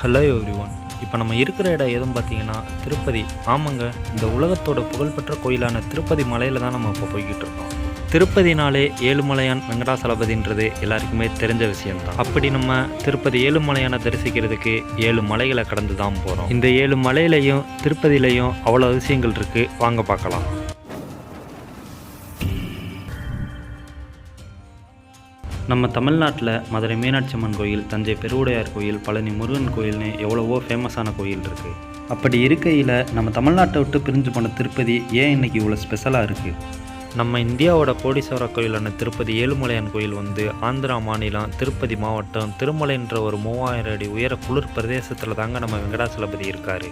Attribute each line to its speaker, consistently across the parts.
Speaker 1: Hello every one இப்போ நம்ம இருக்கிற இடம் எதுவும் பார்த்தீங்கன்னா திருப்பதி. ஆமாங்க இந்த உலகத்தோட புகழ்பெற்ற கோயிலான திருப்பதி மலையில் தான் நம்ம இப்போ போய்கிட்டு இருக்கோம். திருப்பதினாலே ஏழுமலையான் வெங்கடாசலபதின்றது எல்லாருக்குமே தெரிஞ்ச விஷயம்தான். அப்படி நம்ம திருப்பதி ஏழுமலையானை தரிசிக்கிறதுக்கு ஏழு மலைகளை கடந்து தான் போகிறோம் இந்த ஏழு மலையிலையும் திருப்பதியிலையும் அவ்வளோ விஷயங்கள் இருக்குது வாங்க பார்க்கலாம். நம்ம தமிழ்நாட்டில் மதுரை மீனாட்சி அம்மன் கோயில் தஞ்சை பெருவுடையார் கோயில் பழனி முருகன் கோயில்னு எவ்வளவோ ஃபேமஸான கோயில் இருக்குது அப்படி இருக்கையில் நம்ம தமிழ்நாட்டை விட்டு பிரிஞ்சு போன திருப்பதி ஏன் இன்னைக்கு இவ்வளோ ஸ்பெஷலாக இருக்குது நம்ம இந்தியாவோட கோடீஸ்வர கோயிலான திருப்பதி ஏழுமலையான் கோயில் வந்து ஆந்திரா மாநிலம் திருப்பதி மாவட்டம் திருமலைன்ற ஒரு மூவாயிரம் அடி உயர குளிர் பிரதேசத்தில் தாங்க நம்ம வெங்கடாசலபதி இருக்கார்.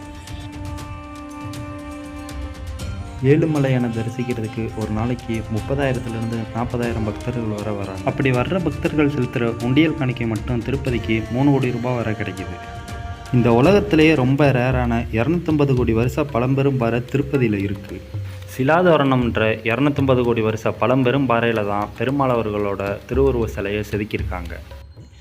Speaker 1: ஏழுமலையான தரிசிக்கிறதுக்கு ஒரு நாளைக்கு முப்பதாயிரத்துலேருந்து நாற்பதாயிரம் பக்தர்கள் வர வராங்க. அப்படி வர்ற பக்தர்கள் செலுத்துகிற உண்டியல் காணிக்கை மட்டும் திருப்பதிக்கு மூணு கோடி ரூபாய் வர கிடைக்குது. இந்த உலகத்திலேயே ரொம்ப ரேரான இரநூத்தம்பது கோடி வருஷ பழம்பெரும் பாறை திருப்பதியில் இருக்குது சிலாதோரணம்ன்ற இரநூத்தம்பது கோடி வருஷ பழம்பெரும் பாறையில் தான் பெருமாள் அவர்களோட திருவுருவ சிலையை செதுக்கியிருக்காங்க.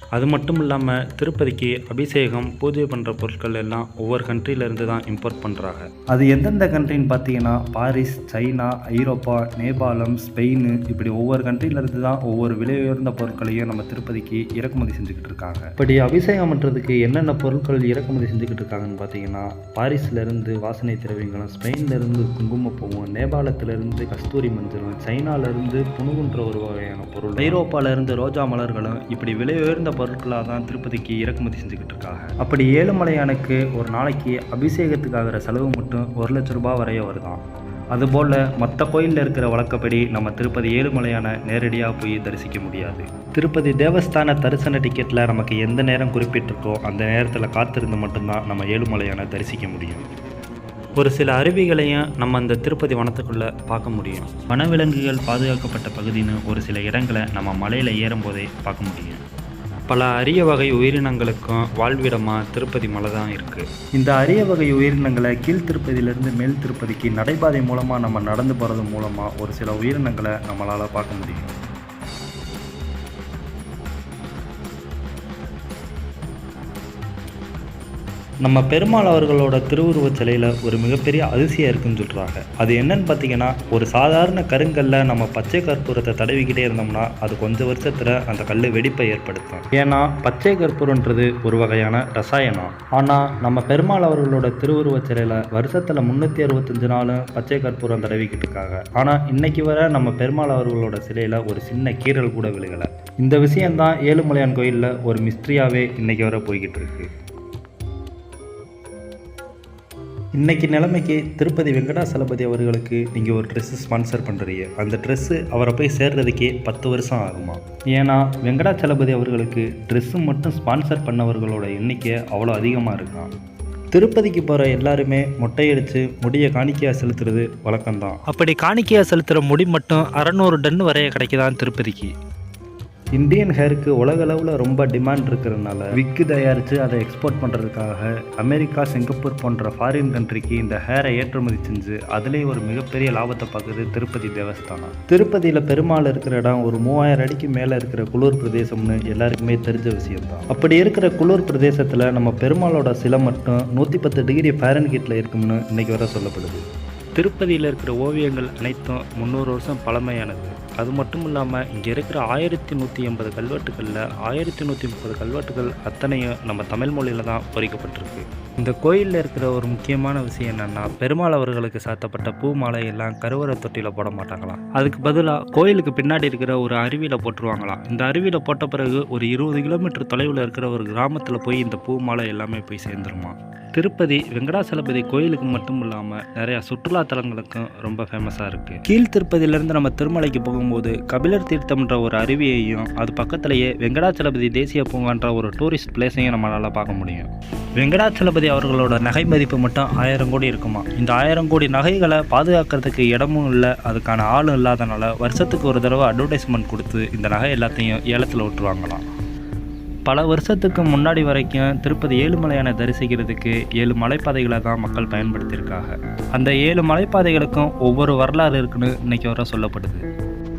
Speaker 1: அது மட்டும் இல்லாமல் திருப்பதிக்கு அபிஷேகம் பூஜை பண்ணுற பொருட்கள் எல்லாம் ஒவ்வொரு கண்ட்ரிலேருந்து தான் இம்போர்ட் பண்ணுறாங்க அது எந்தெந்த கண்ட்ரின்னு பார்த்தீங்கன்னா பாரிஸ் சைனா ஐரோப்பா நேபாளம் ஸ்பெயின் இப்படி ஒவ்வொரு கண்ட்ரிலேருந்து தான் ஒவ்வொரு விலை உயர்ந்த பொருட்களையும் நம்ம திருப்பதிக்கு இறக்குமதி செஞ்சுக்கிட்டு இருக்காங்க. இப்படி அபிஷேகம் பண்ணுறதுக்கு என்னென்ன பொருட்கள் இறக்குமதி செஞ்சுக்கிட்டு இருக்காங்கன்னு பார்த்தீங்கன்னா பாரிஸ்லேருந்து வாசனை திரவியங்களும் ஸ்பெயின்லேருந்து குங்குமப்பூவும் நேபாளத்திலிருந்து கஸ்தூரி மஞ்சளும் சைனாலேருந்து புனுகுன்ற ஒரு வகையான பொருள் ஐரோப்பாவிலேருந்து ரோஜா மலர்களும் இப்படி விலை உயர்ந்த பொருட்களாக தான் திருப்பதிக்கு இறக்குமதி செஞ்சுக்கிட்டு இருக்காங்க அப்படி ஏழுமலையானுக்கு ஒரு நாளைக்கு அபிஷேகத்துக்கு ஆகிற செலவு மட்டும் ஒரு லட்ச ரூபாய் வரைய வருதான். அதுபோல் மற்ற கோயிலில் இருக்கிற வழக்கப்படி நம்ம திருப்பதி ஏழுமலையான நேரடியாக போய் தரிசிக்க முடியாது. திருப்பதி தேவஸ்தான தரிசன டிக்கெட்டில் நமக்கு எந்த நேரம் குறிப்பிட்டிருக்கோ அந்த நேரத்தில் காத்திருந்து மட்டும்தான் நம்ம ஏழுமலையான தரிசிக்க முடியும். ஒரு சில அருவிகளையும் நம்ம அந்த திருப்பதி வனத்துக்குள்ளே பார்க்க முடியும். வனவிலங்குகள் பாதுகாக்கப்பட்ட பகுதின்னு ஒரு சில இடங்களை நம்ம மலையில் ஏறும்போதே பார்க்க முடியும். பல அரிய வகை உயிரினங்களுக்கும் வாழ்விடமாக திருப்பதி மலை தான் இருக்குது இந்த அரிய வகை உயிரினங்களை கீழ் திருப்பதியிலேருந்து மேல் திருப்பதிக்கு நடைபாதை மூலமாக நம்ம நடந்து போகிறது மூலமாக ஒரு சில உயிரினங்களை நம்மளால் பார்க்க முடியும். நம்ம பெருமாள் அவர்களோட திருவுருவச் சிலையில் ஒரு மிகப்பெரிய அதிசயம் இருக்குன்னு சொல்கிறாங்க அது என்னன்னு பார்த்தீங்கன்னா ஒரு சாதாரண கருங்கல்ல நம்ம பச்சை கற்பூரத்தை தடவிக்கிட்டே இருந்தோம்னா அது கொஞ்சம் வருஷத்தில் அந்த கல் வெடிப்பை ஏற்படுத்தும். ஏன்னா பச்சை கற்பூரன்றது ஒரு வகையான ரசாயனம். ஆனால் நம்ம பெருமாள் அவர்களோட திருவுருவச் சிலையில் வருஷத்தில் முந்நூற்றி அறுபத்தஞ்சு நாளும் பச்சை கற்பூரம் தடவிக்கிட்டு இருக்காங்க. ஆனால் இன்னைக்கு வர நம்ம பெருமாள் அவர்களோட சிலையில் ஒரு சின்ன கீறல் கூட விழுகலை. இந்த விஷயம்தான் ஏழுமலையான் கோயிலில் ஒரு மிஸ்ட்ரியாகவே இன்னைக்கு வர போய்கிட்டு இருக்கு. இன்னைக்கு நிலைமைக்கு திருப்பதி வெங்கடாசலபதி அவர்களுக்கு நீங்கள் ஒரு ட்ரெஸ்ஸு ஸ்பான்சர் பண்ணுறீங்க அந்த ட்ரெஸ்ஸு அவரை போய் சேர்றதுக்கே பத்து வருஷம் ஆகுமா? ஏன்னா வெங்கடாச்சலபதி அவர்களுக்கு ட்ரெஸ்ஸு மட்டும் ஸ்பான்சர் பண்ணவர்களோட எண்ணிக்கை அவ்வளோ அதிகமாக இருக்கான் திருப்பதிக்கு போகிற எல்லாருமே மொட்டையடித்து முடியை காணிக்கையாக செலுத்துறது வழக்கம்தான். அப்படி காணிக்கையாக செலுத்துகிற முடி மட்டும் அறநூறு டன் வரைய கிடைக்குதான் திருப்பதிக்கு. இந்தியன் ஹேருக்கு உலக அளவில் ரொம்ப டிமாண்ட் இருக்கிறதுனால விக்கு தயாரித்து அதை எக்ஸ்போர்ட் பண்ணுறதுக்காக அமெரிக்கா சிங்கப்பூர் போன்ற ஃபாரின் கண்ட்ரிக்கு இந்த ஹேரை ஏற்றுமதி செஞ்சு அதுலேயே ஒரு மிகப்பெரிய லாபத்தை பார்க்குது திருப்பதி தேவஸ்தானம் திருப்பதியில் பெருமாள் இருக்கிற இடம் ஒரு மூவாயிரம் அடிக்கு மேலே இருக்கிற குளிர் பிரதேசம்னு எல்லாருக்குமே தெரிஞ்ச விஷயம்தான். அப்படி இருக்கிற குளிர் பிரதேசத்தில் நம்ம பெருமாளோட சிலை மட்டும் நூற்றி பத்து டிகிரி ஃபேரன்ஹீட்டில் இருக்கும்னு இன்றைக்கி வர சொல்லப்படுது. திருப்பதியில் இருக்கிற ஓவியங்கள் அனைத்தும் முந்நூறு வருஷம் பழமையானது. அது மட்டும் இல்லாமல் இங்கே இருக்கிற ஆயிரத்தி நூற்றி எண்பது கல்வெட்டுகளில் ஆயிரத்தி நூற்றி முப்பது கல்வெட்டுகள் அத்தனையும் நம்ம தமிழ் மொழியில் தான் பொறிக்கப்பட்டிருக்கு. இந்த கோயிலில் இருக்கிற ஒரு முக்கியமான விஷயம் என்னென்னா பெருமாள் அவர்களுக்கு சாத்தப்பட்ட பூ மாலை எல்லாம் கருவறை தொட்டியில் போட மாட்டாங்களாம். அதுக்கு பதிலாக கோயிலுக்கு பின்னாடி இருக்கிற ஒரு அருவியில் போட்டுருவாங்களாம். இந்த அருவியில் போட்ட பிறகு ஒரு இருபது கிலோமீட்டர் தொலைவில் இருக்கிற ஒரு கிராமத்தில் போய் இந்த பூ மாலை எல்லாமே போய் சேர்ந்துருமா திருப்பதி வெங்கடாசலபதி கோயிலுக்கு மட்டும் இல்லாமல் நிறையா சுற்றுலா தலங்களுக்கும் ரொம்ப ஃபேமஸாக இருக்குது கீழ் திருப்பதியிலேருந்து நம்ம திருமலைக்கு போகும்போது கபிலர் தீர்த்தம்ன்ற ஒரு அருவியையும் அது பக்கத்துலேயே வெங்கடாச்சலபதி தேசிய பூங்கான்ற ஒரு டூரிஸ்ட் பிளேஸையும் நம்மளால் பார்க்க முடியும். வெங்கடாச்சலபதி அவர்களோட நகை மதிப்பு மட்டும் ஆயிரம் கோடி இருக்குமா? இந்த ஆயிரம் கோடி நகைகளை பாதுகாக்கிறதுக்கு இடமும் இல்லை அதுக்கான ஆளும் இல்லாதனால வருஷத்துக்கு ஒரு தடவை அட்வர்டைஸ்மெண்ட் கொடுத்து இந்த நகை எல்லாத்தையும் ஏலத்தில் விட்டுருவாங்களாம். பல வருஷத்துக்கு முன்னாடி வரைக்கும் திருப்பதி ஏழுமலையானை தரிசிக்கிறதுக்கு ஏழு மலைப்பாதைகளை தான் மக்கள் பயன்படுத்தியிருக்காங்க. அந்த ஏழு மலைப்பாதைகளுக்கும் ஒவ்வொரு வரலாறு இருக்குன்னு இன்னைக்கு வர சொல்லப்படுது.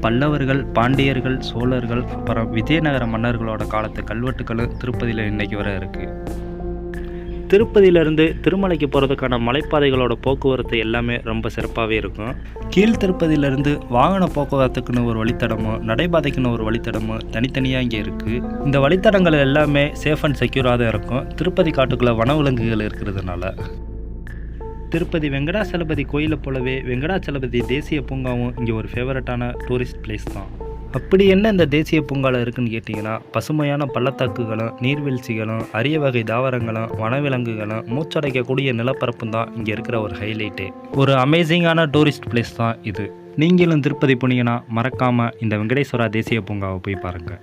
Speaker 1: பல்லவர்கள் பாண்டியர்கள் சோழர்கள் அப்புறம் விஜயநகர மன்னர்களோட காலத்து கல்வெட்டுகளும் திருப்பதியில் இன்னைக்கு வர இருக்குது திருப்பதியிலேருந்து திருமலைக்கு போகிறதுக்கான மலைப்பாதைகளோட போக்குவரத்து எல்லாமே ரொம்ப சிறப்பாகவே இருக்கும். கீழ் திருப்பதியிலேருந்து வாகன போக்குவரத்துக்குன்னு ஒரு வழித்தடமும் நடைபாதைக்குன்னு ஒரு வழித்தடமும் தனித்தனியாக இங்கே இருக்குது இந்த வழித்தடங்கள் எல்லாமே சேஃப் அண்ட் செக்யூராக தான் இருக்கும். திருப்பதி காட்டுக்குள்ளே வனவிலங்குகள் இருக்கிறதுனால. திருப்பதி வெங்கடாச்சலபதி கோயிலை போலவே வெங்கடாச்சலபதி தேசிய பூங்காவும் இங்கே ஒரு ஃபேவரட்டான டூரிஸ்ட் பிளேஸ் தான். அப்படி என்ன இந்த தேசிய பூங்காவில் இருக்குன்னு கேட்டிங்கன்னா பசுமையான பள்ளத்தாக்குகளும் நீர்வீழ்ச்சிகளும் அரிய வகை தாவரங்களும் வனவிலங்குகளும் மூச்சடைக்கக்கூடிய நிலப்பரப்பும் தான் இங்கே இருக்கிற ஒரு ஹைலைட்டு ஒரு அமேசிங்கான டூரிஸ்ட் பிளேஸ் தான் இது. நீங்களும் திருப்பதி போனீங்கன்னா மறக்காமல் இந்த வெங்கடேஸ்வரா தேசிய பூங்காவை போய் பாருங்கள்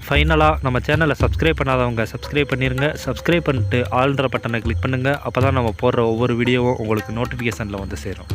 Speaker 1: ஃபைனலாக நம்ம சேனலை சப்ஸ்கிரைப் பண்ணாதவங்க சப்ஸ்கிரைப் பண்ணிடுங்க சப்ஸ்கிரைப் பண்ணிட்டு ஆல்ன்ற பட்டனை கிளிக் பண்ணுங்கள் அப்போ தான் நம்ம போடுற ஒவ்வொரு வீடியோவும் உங்களுக்கு நோட்டிஃபிகேஷனில் வந்து சேரும்.